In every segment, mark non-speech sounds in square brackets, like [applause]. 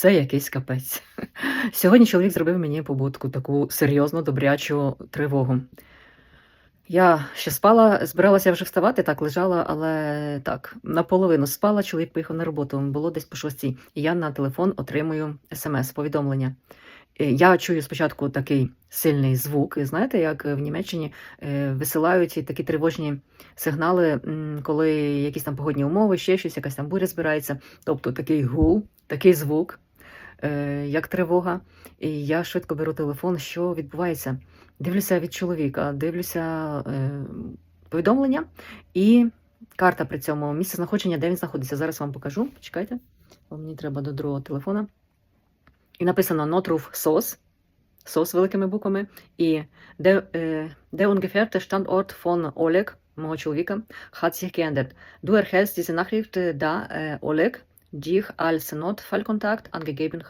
Це якийсь капець. [laughs] Сьогодні чоловік зробив мені побудку, таку серйозну, добрячу тривогу. Я ще спала, збиралася вже вставати, так лежала, але так, наполовину спала, чоловік поїхав на роботу, було десь по шостій. І я на телефон отримую смс-повідомлення. Е, Я чую спочатку такий сильний звук, і знаєте, як в Німеччині е, висилають такі тривожні сигнали, коли якісь там погодні умови, ще щось, якась там буря збирається. Тобто такий гул, такий звук, як тривога. І я швидко беру телефон, що відбувається. Дивлюся від чоловіка, дивлюся е, повідомлення і карта при цьому місце знаходження, де він знаходиться. Зараз вам покажу. Почекайте, бо мені треба до другого телефона. І написано Notruf SOS, SOS великими буквами, і де, е, де ungefähr Standort von Oleg, мого чоловіка, hat sich geändert. Du erhältst diese Nachricht, da Oleg dich als Notfallkontakt angegeben.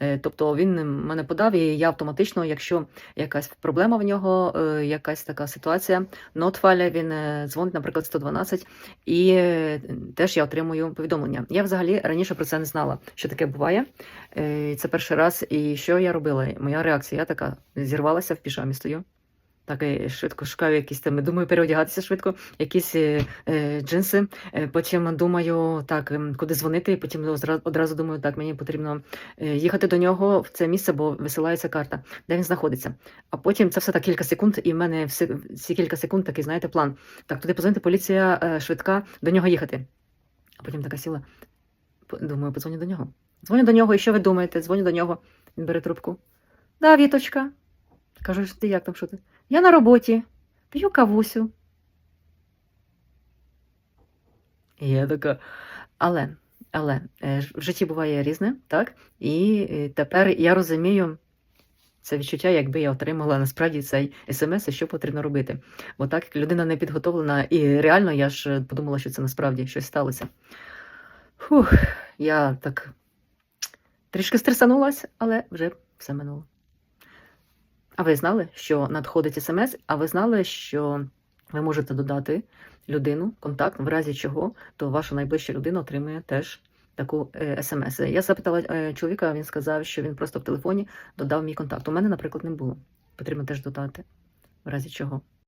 Е, Тобто він мене подав, і я автоматично, якщо якась проблема в нього, е, якась така ситуація, нотфаля, він е, дзвонить, наприклад, 112, і е, теж я отримую повідомлення. Я взагалі раніше про це не знала, що таке буває. Це перший раз. І що я робила? Моя реакція я така зірвалася в піжамі стою. Так швидко шукаю якісь там, думаю, переодягатися швидко, якісь е, е, джинси. Е, потім думаю, так, ем, куди дзвонити, і потім одразу, одразу думаю, так, мені потрібно е, їхати до нього в це місце, бо висилається карта, де він знаходиться. А потім це все так кілька секунд, і в мене всі, ці кілька секунд такий, знаєте, план. Так, туди позвонити, поліція швидка, до нього їхати. А потім така сіла. Думаю, подзвоню до нього. Дзвоню до нього, і що ви думаєте? Дзвоню до нього. Він бере трубку. Да, Віточка. Кажу, «Що ти як там, що ти? Я на роботі, п'ю кавусю. Я така, але, але е, в житті буває різне, так? І е, тепер я розумію це відчуття, якби я отримала насправді цей смс, і що потрібно робити. Бо так людина не підготовлена, і реально я ж подумала, що це насправді щось сталося. Фух, я так трішки стресанулась, але вже все минуло. А ви знали, що надходить смс, а ви знали, що ви можете додати людину, контакт, в разі чого, то ваша найближча людина отримує теж таку е, смс. Я запитала е, чоловіка, він сказав, що він просто в телефоні додав мій контакт. У мене, наприклад, не було. Потрібно теж додати, в разі чого.